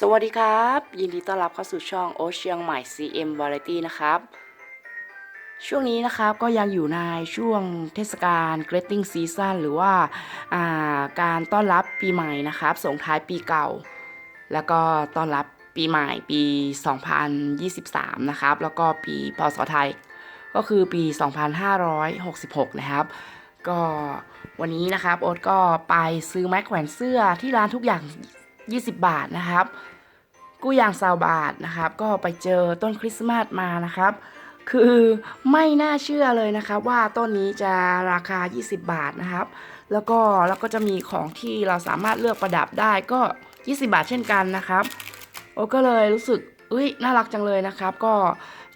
สวัสดีครับ ยินดีต้อนรับเข้าสู่ช่องโอเชียงใหม่ CM Variety นะครับ ช่วงนี้นะครับก็ยังอยู่ในช่วงเทศกาล Greeting Season หรือว่าาการต้อนรับปีใหม่นะครับส่งท้ายปีเก่า แล้วก็ต้อนรับปีใหม่ปี 2023 นะครับ แล้วก็ปีพศไทย ก็คือปี 2566 นะครับก็วันนี้นะครับโอ๊ตก็ไปซื้อไม้แขวนเสื้อที่ร้านทุกอย่าง 20 บาทนะครับ กู้ยางซาวบาทนะครับ ก็ไปเจอต้นคริสต์มาสมานะครับ คือไม่น่าเชื่อเลยนะครับ ว่าต้นนี้จะราคา 20 บาทนะครับ แล้วก็แล้วก็จะมีของที่เราสามารถเลือกประดับได้ก็ 20 บาทเช่นกันนะครับ โอ้ก็เลยรู้สึกอุ้ยน่ารักจังเลยนะครับ ก็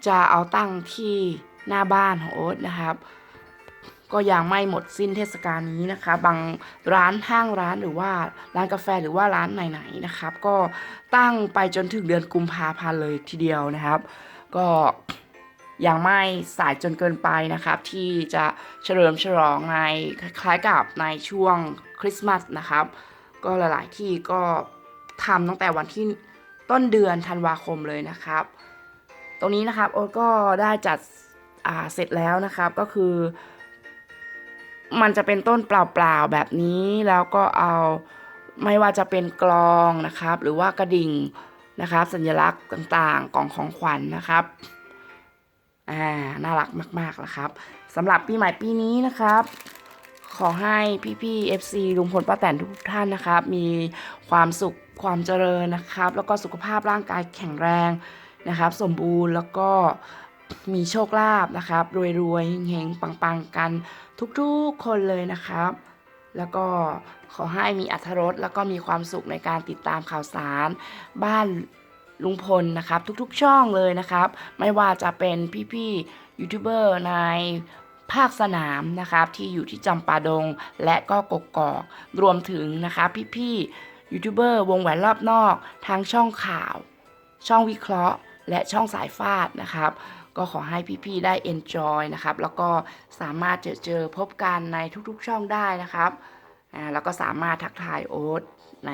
จะเอาตั้งที่หน้าบ้านของโอ๊ตนะครับ ก็ยังไม่หมดสิ้นเทศกาลนี้นะคะ บางร้านห้างร้านหรือว่าร้านกาแฟหรือว่าร้านไหนๆนะครับ ก็ตั้งไปจนถึงเดือนกุมภาพันธ์เลยทีเดียวนะครับ ก็ยังไม่สายจนเกินไปนะครับ ที่จะเฉลิมฉลองในคล้ายๆกับในช่วงคริสต์มาสนะครับ ก็หลาย ๆ ที่ก็ทำตั้งแต่วันที่ต้นเดือนธันวาคมเลยนะครับ ตรงนี้นะครับโอ๊ตก็ได้จัดเสร็จแล้วนะครับก็คือ มันจะเป็นต้นเปล่าๆแบบนี้แล้วก็เอาไม่ว่าจะเป็นกลองนะครับ หรือว่ากระดิ่งนะครับ สัญลักษณ์ต่างๆกล่องของขวัญนนะครับอ่าน่ารักมากๆแล้วครับสำหรับปีใหม่ปีนี้นะครับ ขอให้พี่ๆ FC ลุงพลป้าแตนทุกท่านนะครับ มีความสุขความเจริญนะครับ แล้วก็สุขภาพร่างกายแข็งแรงนะครับ สมบูรณ์แล้วก็ มีโชคลาภนะครับ รวยๆเฮงๆปังๆ กันทุกๆคนเลยนะครับ แล้วก็ขอให้มีอัธรสแล้วก็มีความสุขในการติดตามข่าวสาร บ้านลุงพลนะครับ ทุกๆช่องเลยนะครับ ไม่ว่าจะเป็นพี่ๆยูทูบเบอร์ในภาคสนามนะครับที่อยู่ที่จำปาดงและก็กกอก รวมถึงนะครับพี่ๆยูทูบเบอร์วงแหวนรอบนอก ทางช่องข่าว ช่องวิเคราะห์ และช่องสายฟาดนะครับ ก็ขอให้พี่ๆได้ enjoy นะครับ แล้วก็สามารถเจอเจอพบกันในทุกๆช่องได้นะครับอ่าแล้วก็สามารถทักทายโอ๊ตใน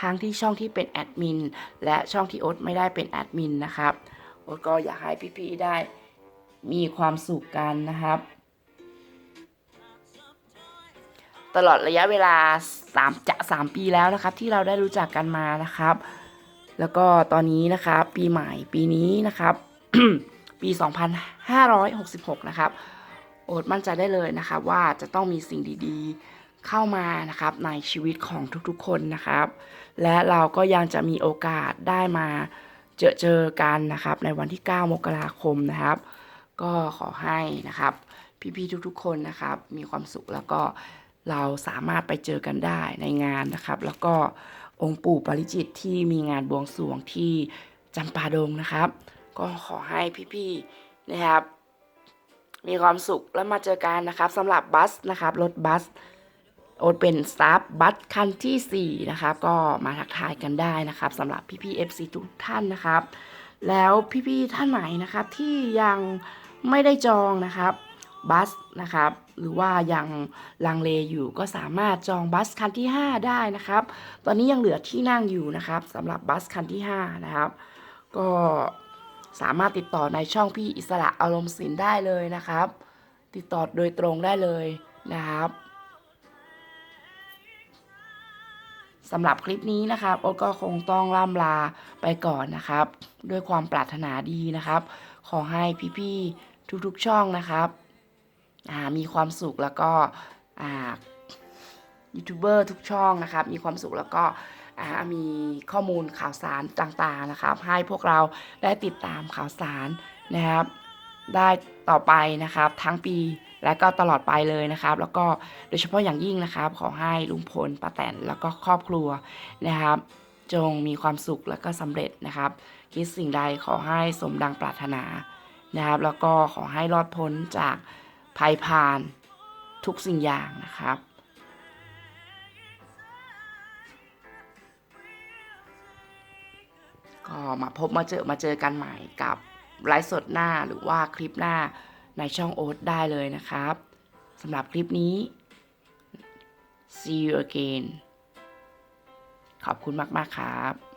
ทั้งที่ช่องที่เป็นแอดมินและช่องที่โอ๊ตไม่ได้เป็นแอดมินนะครับโอ๊ตก็อยากให้พี่ๆได้มีความสุขกันนะครับ ตลอดระยะเวลา3จะ3 ปีแล้วนะครับ ที่เราได้รู้จักกันมานะครับ แล้วก็ตอนนี้นะครับ ปีใหม่ปีนี้นะครับ ปี 2566 นะครับ โอ๊ตมั่นใจได้เลยนะครับว่าจะต้องมีสิ่งดีๆเข้ามานะครับในชีวิตของทุกๆคนนะครับ และเราก็ยังจะมีโอกาสได้มาเจอเจอกันนะครับ ในวันที่ 9 มกราคมนะครับ ก็ขอให้นะครับพี่ๆทุกๆ คนนะครับ มีความสุขแล้วก็เราสามารถไปเจอกันได้ในงานนะครับ แล้วก็องค์ปู่ปริจิตที่มีงานบวงสรวงที่จำปาดงนะครับ ก็ขอให้พี่ๆนะครับ มีความสุขแล้วมาเจอกันนะครับสำหรับบัสนะครับรถบัสโอ๊ตเป็นสตาฟบัสคันที่ 4 นะครับ ก็มาทักทายกันได้นะครับสำหรับพี่ๆ FC ทุกท่านนะครับ แล้วพี่ๆท่านไหนนะครับที่ยังไม่ได้จองนะครับบัสนะครับ หรือว่ายังลังเลอยู่ก็สามารถจองบัสคันที่ 5 ได้นะครับ ตอนนี้ยังเหลือที่นั่งอยู่นะครับสำหรับบัสคันที่ 5 นะครับ ก็ สามารถติดต่อในช่องพี่อิสระอารมณ์สินได้เลยนะครับ ติดต่อโดยตรงได้เลยนะครับสำหรับคลิปนี้นะครับโอ๊ตก็คงต้องล่ำลาไปก่อนนะครับ ด้วยความปรารถนาดีนะครับ ขอให้พี่ๆทุกๆช่องนะครับมีความสุขแล้วก็ยูทูบเบอร์ทุกช่องนะครับ มีความสุขแล้วก็ มีข้อมูลข่าวสารต่างๆนะครับ ให้พวกเราได้ติดตามข่าวสารนะครับ ได้ต่อไปนะครับ ทั้งปีและก็ตลอดไปเลยนะครับ แล้วก็โดยเฉพาะอย่างยิ่งนะครับ ขอให้ลุงพลป้าแตนแล้วก็ครอบครัวนะครับ จงมีความสุขและก็สำเร็จนะครับ คิดสิ่งใดขอให้สมดังปรารถนานะครับ แล้วก็ขอให้รอดพ้นจากภัยพานทุกสิ่งอย่างนะครับ ก็มาพบมาเจอมาเจอกันใหม่กับไลฟ์สดหน้าหรือว่าคลิปหน้าในช่องโอ๊ตได้เลยนะครับสำหรับคลิปนี้ see you again ขอบคุณมาก ๆ ครับ